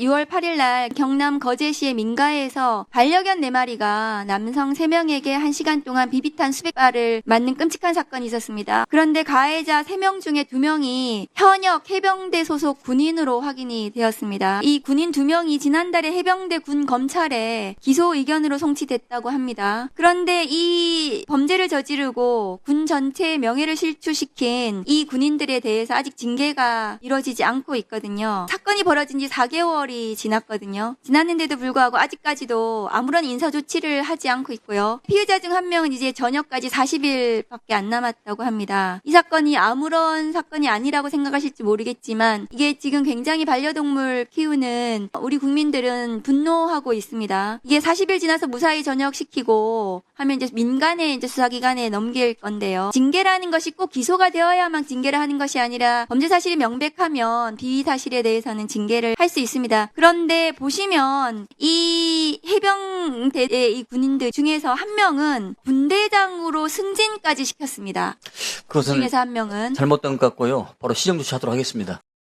6월 8일 날 경남 거제시의 민가에서 반려견 4마리가 남성 3명에게 1시간 동안 비비탄 수백 발을 맞는 끔찍한 사건이 있었습니다. 그런데 가해자 3명 중에 2명이 현역 해병대 소속 군인으로 확인이 되었습니다. 이 군인 2명이 지난달에 해병대 군 검찰에 기소 의견으로 송치됐다고 합니다. 그런데 이 범죄를 저지르고 군 전체의 명예를 실추시킨 이 군인들에 대해서 아직 징계가 이루어지지 않고 있거든요. 사건이 벌어진 지 4개월 이 지났거든요. 지났는데도 불구하고 아직까지도 아무런 인사 조치를 하지 않고 있고요. 피해자 중 한 명은 이제 전역까지 40일밖에 안 남았다고 합니다. 이 사건이 아무런 사건이 아니라고 생각하실지 모르겠지만 이게 지금 굉장히 반려동물 키우는 우리 국민들은 분노하고 있습니다. 이게 40일 지나서 무사히 전역시키고 하면 이제 민간의 이제 수사기관에 넘길 건데요. 징계라는 것이 꼭 기소가 되어야만 징계를 하는 것이 아니라 범죄 사실이 명백하면 비위 사실에 대해서는 징계를 할 수 있습니다. 그런데 보시면 이 해병대의 이 군인들 중에서 한 명은 분대장으로 승진까지 시켰습니다. 그 그것은 중에서 한 명은 잘못된 것 같고요. 바로 시정 조치하도록 하겠습니다.